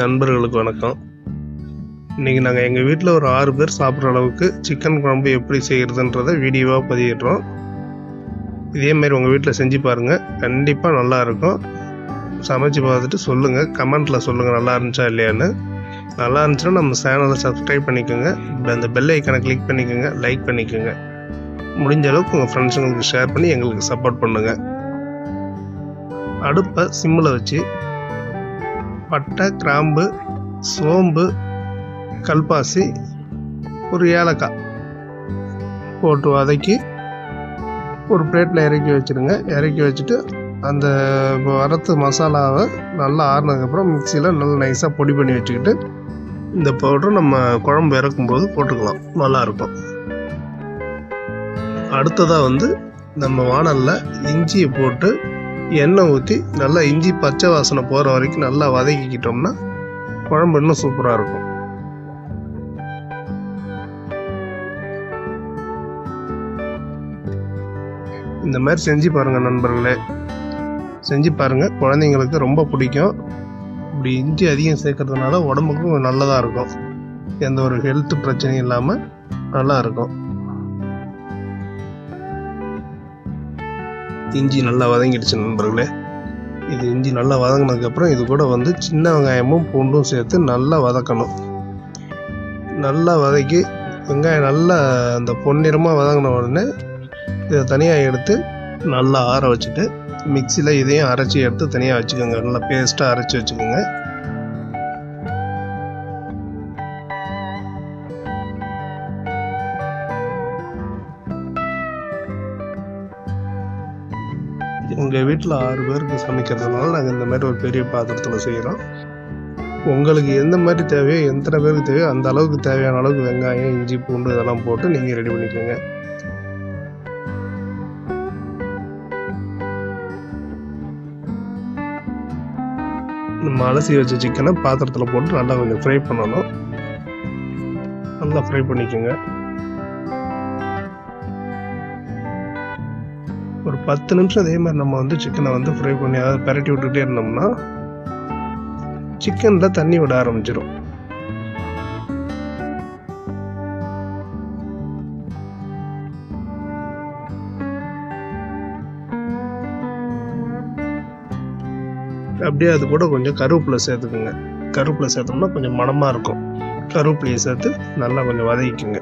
நண்பர்களுக்கு வணக்கம். இன்றைக்கி நாங்கள் எங்கள் வீட்டில் ஒரு ஆறு பேர் சாப்பிட்ற அளவுக்கு சிக்கன் குழம்பு எப்படி செய்கிறதுன்றதை வீடியோவாக பதிவிடுறோம் இதே மாதிரி உங்கள் வீட்டில் செஞ்சு பாருங்கள் கண்டிப்பாக நல்லாயிருக்கும் சமைச்சு பார்த்துட்டு சொல்லுங்கள் கமெண்ட்டில் சொல்லுங்கள் நல்லா இருந்துச்சா இல்லையான்னு. நல்லா இருந்துச்சுன்னா நம்ம சேனலை சப்ஸ்கிரைப் பண்ணிக்கோங்க. அந்த பெல் ஐக்கனை கிளிக் பண்ணிக்கோங்க. லைக் பண்ணிக்கோங்க. முடிஞ்ச அளவுக்கு உங்கள் ஃப்ரெண்ட்ஸுங்களுக்கு ஷேர் பண்ணி எங்களுக்கு சப்போர்ட் பண்ணுங்கள் அடுப்பை சிம்மில் வச்சு பட்டை கிராம்பு சோம்பு கல்பாசி ஒரு ஏலக்காய் போட்டு வதக்கி ஒரு பிளேட்டில் இறக்கி வச்சுடுங்க இறக்கி வச்சுட்டு அந்த வரத்து மசாலாவை நல்லா ஆறுனதுக்கப்புறம் மிக்சியில் நல்லா நைஸாக பொடி பண்ணி வச்சுக்கிட்டு இந்த பவுடர் நம்ம குழம்பு இறக்கும்போது போட்டுக்கலாம். நல்லாயிருக்கும். அடுத்ததாக வந்து நம்ம வானலில் இஞ்சியை போட்டு எண்ணெய் ஊற்றி நல்லா இஞ்சி பச்சை வாசனை போகிற வரைக்கும் நல்லா வதக்கிக்கிட்டோம்னா குழம்பு இன்னும் சூப்பராக இருக்கும். இந்த மாதிரி செஞ்சு பாருங்கள் நண்பர்களே. செஞ்சு பாருங்கள் குழந்தைங்களுக்கு ரொம்ப பிடிக்கும். இப்படி இஞ்சி அதிகம் சேர்க்கறதுனால உடம்புக்கும் நல்லதாக இருக்கும். எந்த ஒரு ஹெல்த் பிரச்சனையும் இல்லாமல் நல்லா இருக்கும். இஞ்சி நல்லா வதங்கிடுச்சு நண்பர்களே. இது இஞ்சி நல்லா வதங்கினதுக்கப்புறம் இது கூட வந்து சின்ன வெங்காயமும் பூண்டும் சேர்த்து நல்லா வதக்கணும். நல்லா வதக்கி வெங்காயம் நல்லா அந்த பொன்னிறமாக வதங்கின உடனே இதை தனியாக எடுத்து நல்லா ஆற வச்சுட்டு மிக்சியில் இதையும் அரைச்சி எடுத்து தனியாக வச்சுக்கோங்க. நல்லா பேஸ்ட்டாக அரைச்சி வச்சுக்கோங்க. எங்கள் வீட்டில் ஆறு பேருக்கு சமைக்கிறதுனால நாங்கள் இந்த மாதிரி ஒரு பெரிய பாத்திரத்தில் செய்கிறோம் உங்களுக்கு எந்த மாதிரி தேவையோ எத்தனை பேருக்கு தேவையோ அந்த அளவுக்கு தேவையான அளவுக்கு வெங்காயம் இஞ்சி பூண்டு இதெல்லாம் போட்டு நீங்கள் ரெடி பண்ணிக்கோங்க. நம்ம அலசி வச்ச சிக்கனை பாத்திரத்தில் போட்டு நல்லா கொஞ்சம் ஃப்ரை பண்ணணும். நல்லா ஃப்ரை பண்ணிக்கோங்க. ஒரு பத்து நிமிஷம் அதே மாதிரி நம்ம வந்து சிக்கனை வந்து ஃப்ரை பண்ணி அதாவது பரட்டி விட்டுக்கிட்டே இருந்தோம்னா சிக்கனில் தண்ணி விட ஆரம்பிச்சிடும் அப்படியே அது கூட கொஞ்சம் கருவேப்பிலை சேர்த்துக்குங்க. கருவேப்பிலை சேர்த்தோம்னா கொஞ்சம் மணமாக இருக்கும். கருவேப்பிலையை சேர்த்து நல்லா கொஞ்சம் வதக்கிக்குங்க.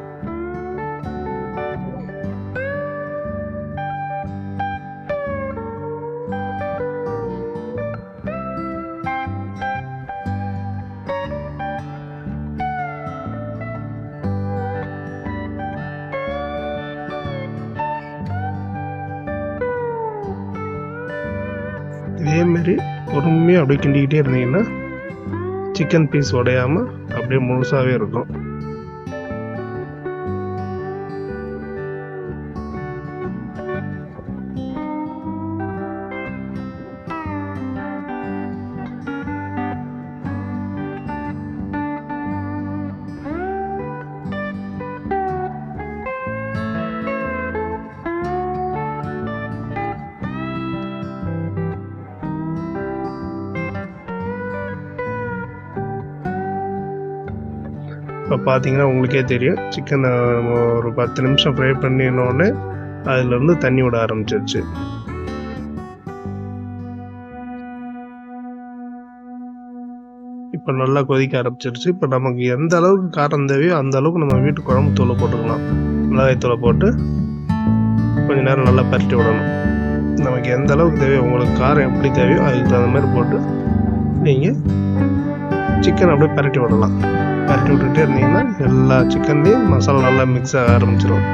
இதேமாரி பொறுமையாக அப்படியே கிண்டிக்கிட்டே இருந்தீங்கன்னா சிக்கன் பீஸ் உடையாமல் அப்படியே முழுசாகவே இருக்கும். இப்போ பார்த்தீங்கன்னா உங்களுக்கே தெரியும். சிக்கனை ஒரு பத்து நிமிஷம் ஃப்ரை பண்ணினோடனே அதுலேருந்து தண்ணி விட ஆரம்பிச்சிருச்சு. இப்போ நல்லா கொதிக்க ஆரம்பிச்சிருச்சு. இப்போ நமக்கு எந்த அளவுக்கு காரம் தேவையோ அந்த அளவுக்கு நம்ம வீட்டு குழம்பு தூளை போட்டுக்கலாம். மிளகாய் தூளை போட்டு கொஞ்ச நேரம் நல்லா பரட்டி விடணும். நமக்கு எந்த அளவுக்கு தேவையோ உங்களுக்கு காரம் எப்படி தேவையோ அதுக்கு தகுந்த மாதிரி போட்டு நீங்கள் சிக்கன் அப்படியே பரட்டி விடலாம். பரட்டி விட்டுட்டே இருந்தீங்கன்னா எல்லா சிக்கன்லேயும் மசாலா நல்லா மிக்ஸ் ஆக ஆரம்பிச்சிடும்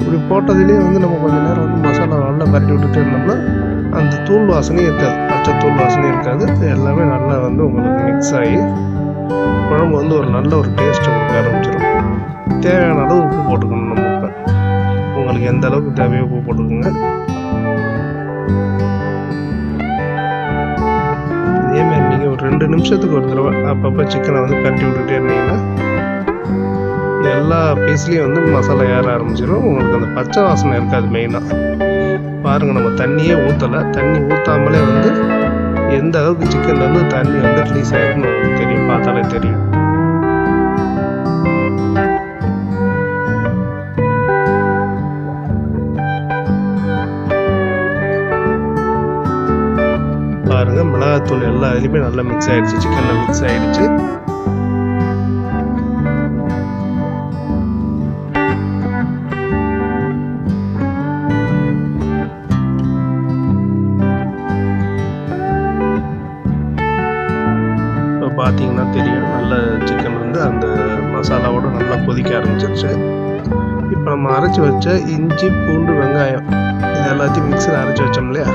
இப்படி போட்டதுலேயே வந்து நம்ம கொஞ்ச நேரம் வந்து மசாலா நல்லா பரட்டி விட்டுட்டே இருந்தோம்னா அந்த தூள் வாசனையும் இருக்காது. பச்சை தூள் வாசனையும் இருக்காது. எல்லாமே நல்லா வந்து உங்களுக்கு மிக்ஸ் ஆகி குழம்பு வந்து ஒரு நல்ல ஒரு டேஸ்ட் கொடுக்க ஆரம்பிச்சிடும் தேவையான அளவு உப்பு போட்டுக்கணும் நம்ம இப்போ. உங்களுக்கு எந்த அளவுக்கு தேவையோ உப்பு போட்டுக்கோங்க. ஒரு ரெண்டு நிமிஷத்துக்கு ஒரு தடவை அப்பப்போ சிக்கனை வந்து கட்டி விட்டுட்டே இருந்தீங்கன்னா எல்லா பீஸ்லேயும் வந்து மசாலா ஏற ஆரம்பிச்சிடும் உங்களுக்கு அந்த பச்சை வாசனை இருக்காது மெயினாக பாருங்கள் நம்ம தண்ணியே ஊற்றலை தண்ணி ஊற்றாமலே வந்து எந்த அளவுக்கு சிக்கன்லேருந்து தண்ணி வந்து ரிலீஸ் ஆகிருக்குன்னு தெரியும் பார்த்தாலே தெரியும். மிளகாத்தூள் எல்லா இதுலேயுமே நல்லா மிக்ஸ் ஆயிடுச்சு சிக்கனில் மிக்ஸ் ஆயிடுச்சு. இப்போ பார்த்தீங்கன்னா தெரியும் நல்ல சிக்கன் வந்து அந்த மசாலாவோட நல்லா கொதிக்க ஆரம்பிச்சிருச்சு. இப்போ நம்ம அரைச்சி வச்ச இஞ்சி பூண்டு வெங்காயம் இது எல்லாத்தையும் மிக்சியில் அரைச்சி வச்சோம் இல்லையா?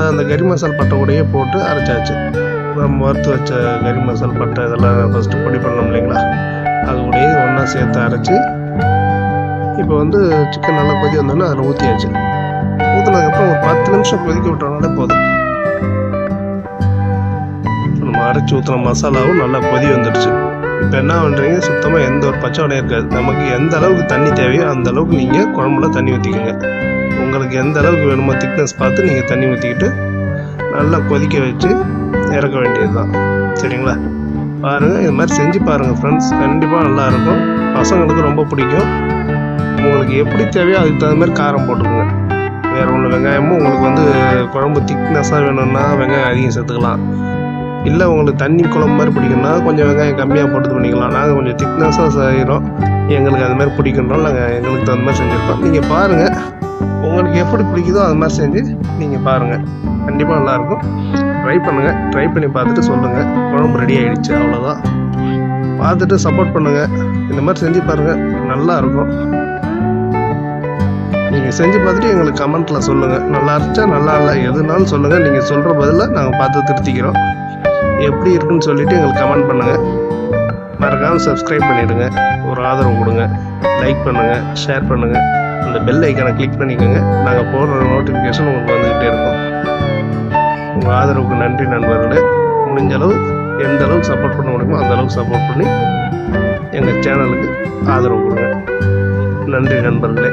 அந்த கறி மசால் பட்டை கூடயே போட்டு அரைச்சாச்சு. நம்ம வறுத்து வச்ச கறி மசால் பட்டை இதெல்லாம் ஃபஸ்ட்டு பொடி பண்ணோம் இல்லைங்களா? அது கூடயே ஒன்றா சேர்த்து அரைச்சி இப்போ வந்து சிக்கன் நல்லா கொதி வந்தோன்னா அதில் ஊற்றியாச்சு ஊற்றினதுக்கப்புறம் ஒரு பத்து நிமிஷம் கொதிக்க விட்டோம்னாலே போதும். நம்ம அரைச்சி ஊற்றின மசாலாவும் நல்லா கொதி வந்துடுச்சு இப்போ என்ன பண்ணுறீங்க சுத்தமாக எந்த ஒரு பச்சை இருக்காது. நமக்கு எந்த அளவுக்கு தண்ணி தேவையோ அந்த அளவுக்கு நீங்கள் குழம்புல தண்ணி ஊற்றிக்கோங்க உங்களுக்கு எந்த அளவுக்கு வேணுமோ திக்னஸ் பார்த்து நீங்கள் தண்ணி ஊற்றிக்கிட்டு நல்லா கொதிக்க வச்சு இறக்க வேண்டியது தான் சரிங்களா? பாருங்கள் இது மாதிரி செஞ்சு பாருங்கள் ஃப்ரெண்ட்ஸ் கண்டிப்பாக நல்லாயிருக்கும். பசங்களுக்கு ரொம்ப பிடிக்கும். உங்களுக்கு எப்படி தேவையோ அதுக்கு தகுந்த மாதிரி காரம் போட்டுக்கோங்க. வேறு ஒன்று வெங்காயமும் உங்களுக்கு வந்து குழம்பு திக்னஸாக வேணும்னா வெங்காயம் அதிகம் சேர்த்துக்கலாம். இல்லை உங்களுக்கு தண்ணி குழம்பு மாதிரி பிடிக்கும்னா கொஞ்சம் வெங்காயம் கம்மியாக போட்டு பண்ணிக்கலாம். நாங்கள் கொஞ்சம் திக்னஸாக செய்கிறோம் எங்களுக்கு அது மாதிரி பிடிக்குன்றோம் நாங்கள் எங்களுக்கு தகுந்த மாதிரி செஞ்சுருக்கோம். நீங்கள் பாருங்கள் உங்களுக்கு எப்படி பிடிக்குதோ அது மாதிரி செஞ்சு நீங்கள் பாருங்கள் கண்டிப்பாக நல்லாயிருக்கும். ட்ரை பண்ணுங்கள் ட்ரை பண்ணி பார்த்துட்டு சொல்லுங்கள் குழம்பு ரெடி ஆகிடுச்சு அவ்வளோதான் பார்த்துட்டு சப்போர்ட் பண்ணுங்கள் இந்த மாதிரி செஞ்சு பாருங்கள் நல்லாயிருக்கும். நீங்கள் செஞ்சு பார்த்துட்டு எங்களுக்கு கமெண்ட்டில் சொல்லுங்கள் நல்லா இருந்துச்சா நல்லா இல்லை? எதுனாலும் சொல்லுங்கள் நீங்கள் சொல்கிற பதிலாக நாங்கள் பார்த்து திருத்திக்கிறோம். எப்படி இருக்குன்னு சொல்லிவிட்டு எங்களுக்கு கமெண்ட் பண்ணுங்கள் மறக்காமல் சப்ஸ்கிரைப் பண்ணிவிடுங்க ஒரு ஆதரவு கொடுங்க. லைக் பண்ணுங்கள் ஷேர் பண்ணுங்கள் அந்த பெல் ஐக்கானை கிளிக் பண்ணிக்கோங்க. நாங்கள் போடுற நோட்டிஃபிகேஷன் உங்களுக்கு வந்துக்கிட்டே இருக்கும். உங்கள் ஆதரவுக்கு நன்றி நண்பர்களே. முடிஞ்ச அளவு எந்த அளவுக்கு சப்போர்ட் பண்ண முடியுமோ அந்த அளவுக்கு சப்போர்ட் பண்ணி எங்கள் சேனலுக்கு ஆதரவு கொடுங்க. நன்றி நண்பர்களே.